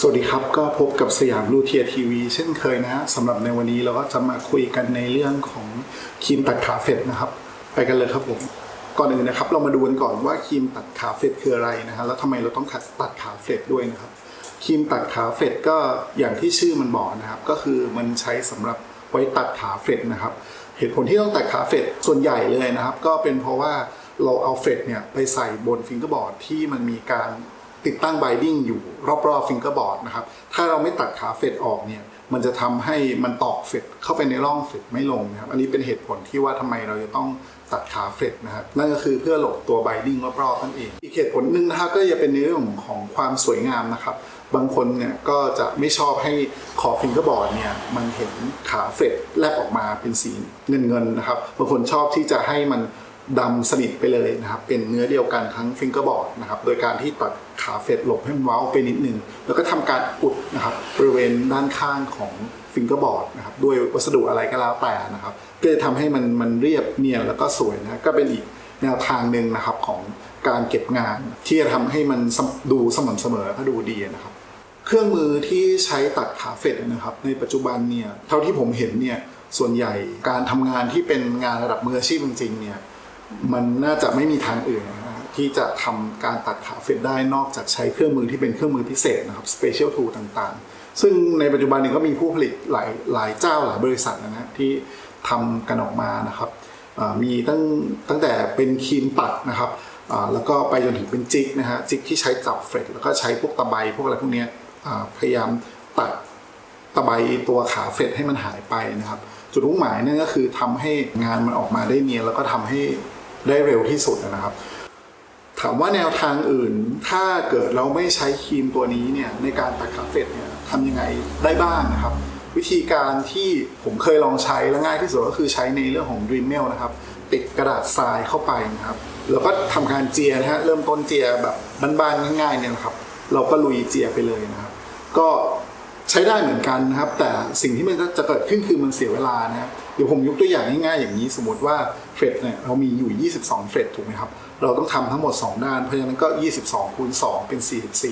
สวัสดีครับ ก็พบกับสยามลูเทียทีวีเช่นเคยนะฮะสำหรับในวันนี้เราก็จะมาคุยกันในเรื่องของครีมตัดขาเฟดนะครับ ไปกันเลยครับผม ก่อนอื่นนะครับ เรามาดูกันก่อนว่าครีมตัดขาเฟดคืออะไรนะฮะแล้วทำไมเราต้องตัดขาเฟดด้วยนะครับครีมตัดขาเฟดก็อย่างที่ชื่อมันบอกนะครับ ก็คือมันใช้สำหรับไว้ตัดขาเฟดนะครับ เหตุผลที่ต้องตัดขาเฟดส่วนใหญ่เลยนะครับ ก็เป็นเพราะว่าเราเอาเฟดเนี่ยไปใส่บนฟิงเกอร์บอร์ดที่มันมีการ ติดตั้งไบดิ้งอยู่รอบๆฟิงเกอร์บอร์ดนะครับ ถ้าเราไม่ตัดขาเฟดออกเนี่ย มันจะทำให้มันตอกเฟดเข้าไปในร่องเฟดไม่ลงนะครับ อันนี้เป็นเหตุผลที่ว่าทำไมเราจะต้องตัดขาเฟดนะครับ นั่นก็คือเพื่อหลบตัวไบดิ้งรอบๆนั่นเอง อีกเหตุผลหนึ่งนะครับก็จะเป็นในเรื่องของความสวยงามนะครับ บางคนเนี่ยก็จะไม่ชอบให้ขอบฟิงเกอร์บอร์ดเนี่ยมันเห็นขาเฟดแลบออกมาเป็นสีเงินๆนะครับ บางคนชอบที่จะให้มัน ดำสนิทไปเลยนะครับ เป็นเนื้อเดียวกันทั้งฟิงเกอร์บอร์ดนะครับ โดยการที่ตัดขาเฟดหลบให้มันเว้าไปนิดนึง แล้วก็ทำการอุดนะครับบริเวณด้านข้างของฟิงเกอร์บอร์ดนะครับด้วยวัสดุอะไรก็แล้วแต่นะครับ ก็จะทำให้มันมันเรียบเนียนแล้วก็สวยนะก็เป็นอีกแนวทางหนึ่งนะครับของการเก็บงาน ที่จะทำให้มันดูสม่ำเสมอแล้วก็ดูดีนะครับ เครื่องมือที่ใช้ตัดขาเฟดนะครับ ในปัจจุบันเนี่ยเท่าที่ผมเห็นเนี่ยส่วนใหญ่การทำงานที่เป็นงานระดับมืออาชีพจริงๆเนี่ย มันน่าจะไม่มีทางอื่นนะที่จะทำการตัดขาเฟดได้นอกจากใช้เครื่องมือที่เป็นเครื่องมือพิเศษนะครับ special tool ต่างๆ ซึ่งในปัจจุบันนี้ก็มีผู้ผลิตหลายหลายเจ้าหลายบริษัทนะฮะที่ทำกันออกมานะครับมีตั้งตั้งแต่เป็นคีมตัดนะครับแล้วก็ไปจนถึงเป็นจิกนะฮะจิกที่ใช้จับเฟดแล้วก็ใช้พวกตะไบพวกอะไรพวกนี้พยายามตัดตะไบตัวขาเฟดให้มันหายไปนะครับ จุดมุ่งหมายนั่นก็คือทำให้งานมันออกมาได้เนียนแล้วก็ทำให้ ได้เร็วที่สุดนะครับ ถามว่าแนวทางอื่น ถ้าเกิดเราไม่ใช้ครีมตัวนี้เนี่ยในการตัดขาเฟดเนี่ยทำยังไงได้บ้างนะครับ วิธีการที่ผมเคยลองใช้และง่ายที่สุดก็คือใช้ในเรื่องของ Dremel นะครับติดกระดาษทรายเข้าไปนะครับแล้วก็ทำการเจียนะฮะเริ่มต้นเจียแบบบ้านๆง่ายๆเนี่ยนะครับ เราก็ลุยเจียไปเลยนะครับ ก็ ใช้ได้เหมือนกันนะครับ แต่สิ่งที่มันจะเกิดขึ้นคือมันเสียเวลานะเดี๋ยวผมยกตัวอย่างง่ายๆอย่างนี้ สมมติว่าเฟรดเนี่ยเรามีอยู่ 22 เฟรดถูกไหมครับ เราต้องทำทั้งหมด 2 ด้าน เพราะฉะนั้นก็ 22คูณ2เป็น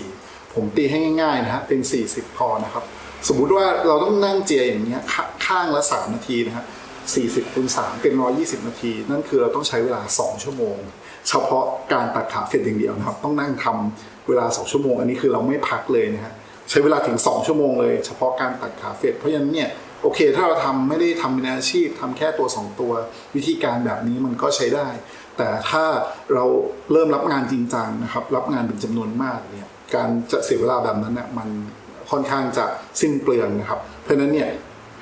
44 ผมตีให้ง่ายๆนะฮะเป็น 40 พอนะครับ สมมุติว่าเราต้องนั่งเจียอย่างเงี้ยข้างละ 3 นาทีนะฮะ40คูณ3เป็น 120 นาที นั่นคือเราต้องใช้เวลา 2 ชั่วโมง เฉพาะการตัดขาเฟดอย่างเดียวนะครับ ต้องนั่งทำเวลา 2 ชั่วโมง อันนี้คือเราไม่พักเลยนะฮะ ใช้เวลาถึง 2 ชั่วโมงเลย เฉพาะการตัดขาเฟดเพราะฉะนั้นเนี่ยโอเค ถ้าเราทำไม่ได้ทำเป็นอาชีพทำแค่ตัว 2 ตัว วิธีการแบบนี้มันก็ใช้ได้ แต่ถ้าเราเริ่มรับงานจริงจังนะครับ รับงานเป็นจำนวนมากเนี่ยการจะเสียเวลาแบบนั้นเนี่ยมันค่อนข้างจะสิ้นเปลืองนะครับ เพราะฉะนั้นเนี่ย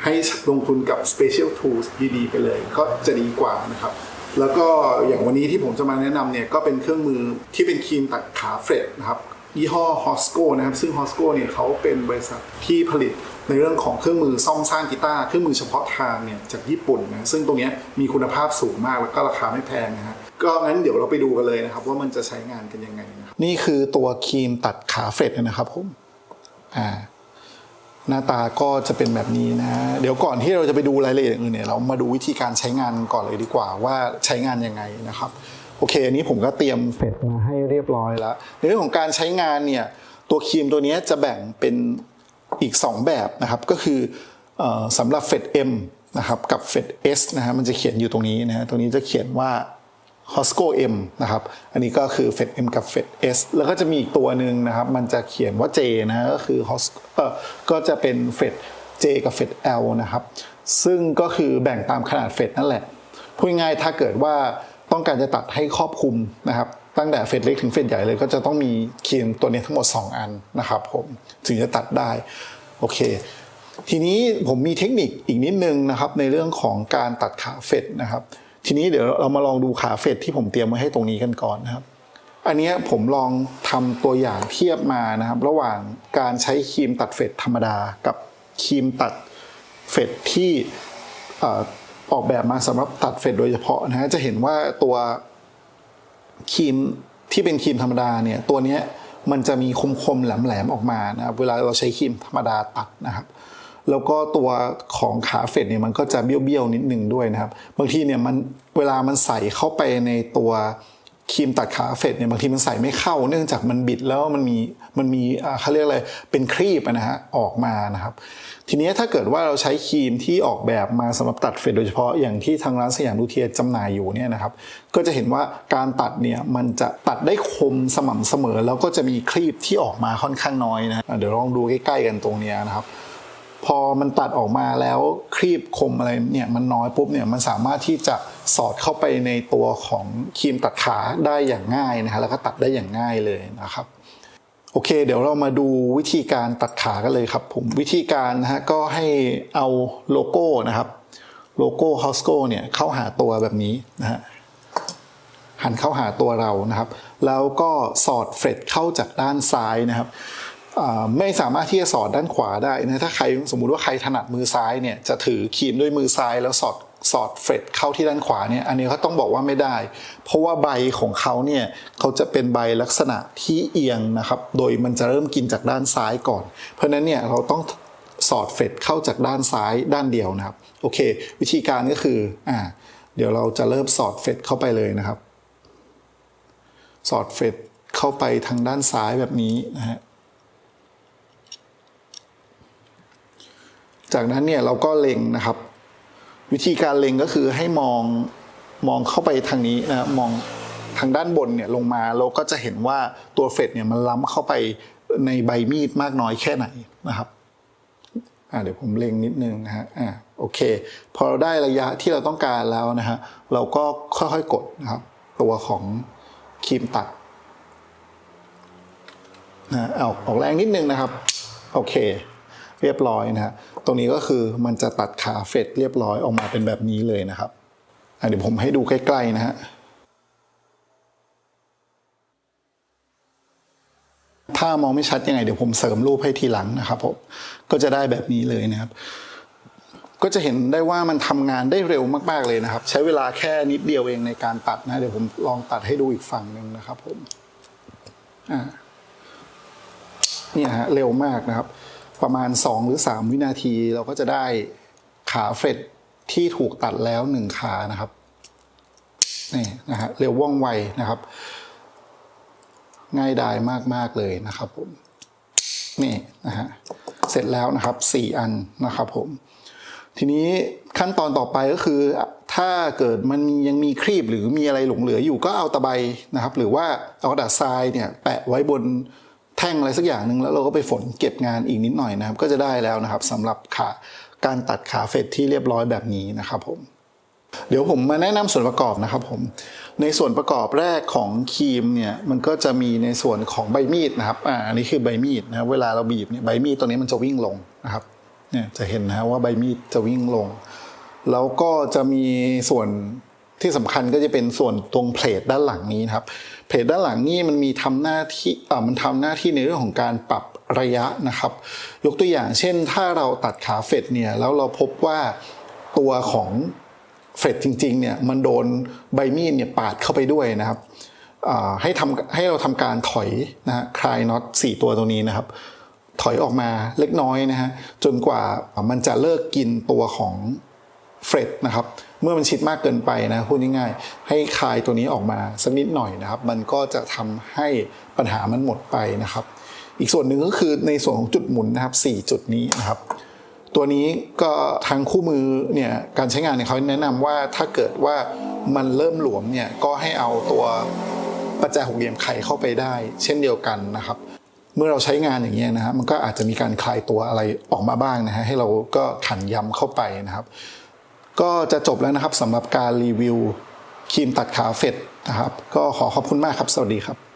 ให้ลงทุนกับ special tools ดีๆ ไปเลย ก็จะดีกว่านะครับ แล้วก็อย่างวันนี้ที่ผมจะมาแนะนำเนี่ยก็เป็นเครื่องมือที่เป็นครีมตัดขาเฟรดนะครับ ยี่ห้อ Hosco นะครับ ซึ่ง Hosco เนี่ยเขาเป็นบริษัทที่ผลิตในเรื่องของเครื่องมือซ่อมสร้างกีตาร์เครื่องมือเฉพาะทางเนี่ยจากญี่ปุ่นนะซึ่งตรงนี้มีคุณภาพสูงมากแล้วก็ราคาไม่แพงนะฮะก็งั้นเดี๋ยวเราไปดูกันเลยนะครับ ว่ามันจะใช้งานกันยังไงนะครับนี่คือตัวครีมตัดขาเฟรดนะครับผมอ่าหน้าตาก็จะเป็นแบบนี้นะ เดี๋ยวก่อนที่เราจะไปดูรายละเอียดอื่นเนี่ยเรามาดูวิธีการใช้งานก่อนเลยดีกว่าว่าใช้งานยังไงนะครับ โอเคอันนี้ผมก็เตรียมเฟดมาให้เรียบร้อยแล้ว ในเรื่องของการใช้งานเนี่ยตัวครีมตัวนี้จะแบ่งเป็นอีก 2 แบบนะครับ ก็คือเออสำหรับเฟด M นะครับกับเฟด S นะฮะมันจะเขียนอยู่ตรงนี้นะฮะตรงนี้จะเขียนว่า Hosco M นะครับ อันนี้ก็คือ Fed M กับ Fed S แล้วก็จะมีอีกตัวหนึ่งนะครับ มันจะเขียนว่า J นะฮะก็คือ Hos เออก็จะเป็น Fed J กับ Fed L นะครับ ซึ่งก็คือแบ่งตามขนาด Fed นั่นแหละ พูดง่ายๆถ้าเกิดว่า ต้องการจะตัดให้ครอบคลุมนะครับ ตั้งแต่เฟดเล็กถึงเฟดใหญ่เลยก็จะต้องมีเครีมตัวนี้ทั้งหมด 2 อันนะครับผมถึงจะตัดได้โอเค ทีนี้ผมมีเทคนิคอีกนิดนึงนะครับ ในเรื่องของการตัดขาเฟดนะครับ ทีนี้เดี๋ยวเรามาลองดูขาเฟดที่ผมเตรียมไว้ให้ตรงนี้กันก่อนนะครับอันนี้ผมลองทำตัวอย่างเทียบมานะครับ ระหว่างการใช้ครีมตัดเฟดธรรมดากับครีมตัดเฟดที่ ออกแบบมาสำหรับตัดเฟดโดยเฉพาะนะฮะจะเห็นว่าตัวครีมที่เป็นครีมธรรมดาเนี่ยตัวนี้มันจะมีคมๆแหลมๆออกมานะครับเวลาเราใช้ครีมธรรมดาตัดนะครับแล้วก็ตัวของขาเฟดเนี่ยมันก็จะเบี้ยวๆนิดนึงด้วยนะครับ บางทีเนี่ยมันเวลามันใส่เข้าไปในตัว ครีมตัดขาเฟดเนี่ยบางทีมันใส่ไม่เข้า เนื่องจากมันบิดแล้วมันมีมันมีอ่าเขาเรียกอะไรเป็นครีบนะฮะออกมานะครับ ทีนี้ถ้าเกิดว่าเราใช้ครีมที่ออกแบบมาสำหรับตัดเฟดโดยเฉพาะอย่างที่ทางร้านสยามลูเทียจำหน่ายอยู่เนี่ยนะครับ ก็จะเห็นว่าการตัดเนี่ยมันจะตัดได้คมสม่ำเสมอ แล้วก็จะมีครีบที่ออกมาค่อนข้างน้อยนะะอะเดี๋ยวลองดูใกล้ๆกันตรงเนี้ยนะครับพอมันตัดออกมาแล้วครีบคมอะไรเนี่ยมันน้อยปุ๊บเนี่ยมันสามารถที่จะ สอดเข้าไปในตัวของครีมตัดขาได้อย่างง่ายนะฮะแล้วก็ตัดได้อย่างง่ายเลยนะครับโอเค เดี๋ยวเรามาดูวิธีการตัดขากันเลยครับผมวิธีการนะฮะก็ให้เอาโลโก้นะครับโลโก้ฮอสโกเนี่ยเข้าหาตัวแบบนี้นะฮะหันเข้าหาตัวเรานะครับ แล้วก็สอดเฟรดเข้าจากด้านซ้ายนะครับไม่สามารถที่จะสอดด้านขวาได้นะถ้าใครสมมุติว่าใครถนัดมือซ้ายเนี่ยจะถือครีมด้วยมือซ้ายแล้วสอด สอดเฟรดเข้าที่ด้านขวาเนี่ย อันนี้เขาต้องบอกว่าไม่ได้ เพราะว่าใบของเขาเนี่ยเขาจะเป็นใบลักษณะที่เอียงนะครับ โดยมันจะเริ่มกินจากด้านซ้ายก่อน เพราะนั้นเนี่ยเราต้องสอดเฟรดเข้าจากด้านซ้ายด้านเดียวนะครับ โอเค วิธีการก็คืออ่าเดี๋ยวเราจะเริ่มสอดเฟรดเข้าไปเลยนะครับ สอดเฟรดเข้าไปทางด้านซ้ายแบบนี้นะฮะจากนั้นเนี่ยเราก็เล็งนะครับ วิธีการเล็งก็คือให้มองมองเข้าไปทางนี้นะมองทางด้านบนเนี่ยลงมาเราก็จะเห็นว่าตัวเฟดเนี่ยมันล้ำเข้าไปในใบมีดมากน้อยแค่ไหนนะครับเดี๋ยวผมเล็งนิดนึงนะฮะอ่าโอเค พอเราได้ระยะที่เราต้องการแล้วนะฮะเราก็ค่อยๆกดนะครับ ตัวของครีมตัดนะเอาออกแรงนิดนึงนะครับ โอเค เรียบร้อยนะฮะตรงนี้ก็คือมันจะตัดขาเฟดเรียบร้อยออกมาเป็นแบบนี้เลยนะครับเดี๋ยวผมให้ดูใกล้ๆนะฮะถ้ามองไม่ชัดยังไงเดี๋ยวผมเสริมรูปให้ทีหลังนะครับผมก็จะได้แบบนี้เลยนะครับ ก็จะเห็นได้ว่ามันทำงานได้เร็วมากๆเลยนะครับ ใช้เวลาแค่นิดเดียวเองในการตัดนะ เดี๋ยวผมลองตัดให้ดูอีกฝั่งหนึ่งนะครับผมอ่าเนี่ยฮะเร็วมากนะครับ ประมาณ 2 หรือ 3 วินาทีเราก็จะได้ขาเฟรดที่ถูกตัดแล้ว 1 ขานะครับนี่นะฮะเร็วว่องไวนะครับ ง่ายดายมาก ๆ เลยนะครับผมนี่นะฮะเสร็จแล้วนะครับ 4 อันนะครับผม ทีนี้ขั้นตอนต่อไปก็คือ ถ้าเกิดมันยังมีครีบหรือมีอะไรหลงเหลืออยู่ก็เอาตะไบนะครับ หรือว่าเอากระดาษทรายเนี่ยแปะไว้บน แท่งอะไรสักอย่างหนึ่งแล้วเราก็ไปฝนเก็บงานอีกนิดหน่อยนะครับ ก็จะได้แล้วนะครับสำหรับขาการตัดขาเฟดที่เรียบร้อยแบบนี้นะครับผมเดี๋ยวผมมาแนะนำส่วนประกอบนะครับผมในส่วนประกอบแรกของครีมเนี่ยมันก็จะมีในส่วนของใบมีดนะครับอ่าอันนี้คือใบมีดนะครับเวลาเราบีบเนี่ยใบมีดตัวนี้มันจะวิ่งลงนะครับเนี่ยจะเห็นนะว่าใบมีดจะวิ่งลง แล้วก็จะมีส่วนที่สำคัญก็จะเป็นส่วนตรงเพลทด้านหลังนี้นะครับ เพลทด้านหลังนี่มันมีทำหน้าที่อ่ามันทำหน้าที่ในเรื่องของการปรับระยะนะครับ ยกตัวอย่างเช่น ถ้าเราตัดขาเฟดเนี่ยแล้วเราพบว่าตัวของเฟดจริงๆเนี่ยมันโดนใบมีดเนี่ยปาดเข้าไปด้วยนะครับให้ทำให้เราทำการถอยนะฮะคลายน็อตสี่ตัวตรงนี้นะครับ ถอยออกมาเล็กน้อยนะฮะจนกว่ามันจะเลิกกินตัวของ เฟรดนะครับเมื่อมันชิดมากเกินไปนะพูดง่ายๆให้คลายตัวนี้ออกมาสักนิดหน่อยนะครับ มันก็จะทำให้ปัญหามันหมดไปนะครับ อีกส่วนหนึ่งก็คือในส่วนของจุดหมุนนะครับ 4 จุดนี้นะครับ ตัวนี้ก็ทางคู่มือเนี่ยการใช้งานเนี่ยเขาแนะนำว่าถ้าเกิดว่ามันเริ่มหลวมเนี่ยก็ให้เอาตัวปัจจัยหกเหลี่ยมไขเข้าไปได้ เช่นเดียวกันนะครับเมื่อเราใช้งานอย่างเงี้ยนะฮะมันก็อาจจะมีการคลายตัวอะไรออกมาบ้างนะฮะให้เราก็ขันย้ำเข้าไปนะครับ ก็จะจบแล้วนะครับสำหรับการรีวิวครีมตัดขาเฟดนะครับ ก็ขอขอบคุณมากครับ สวัสดีครับ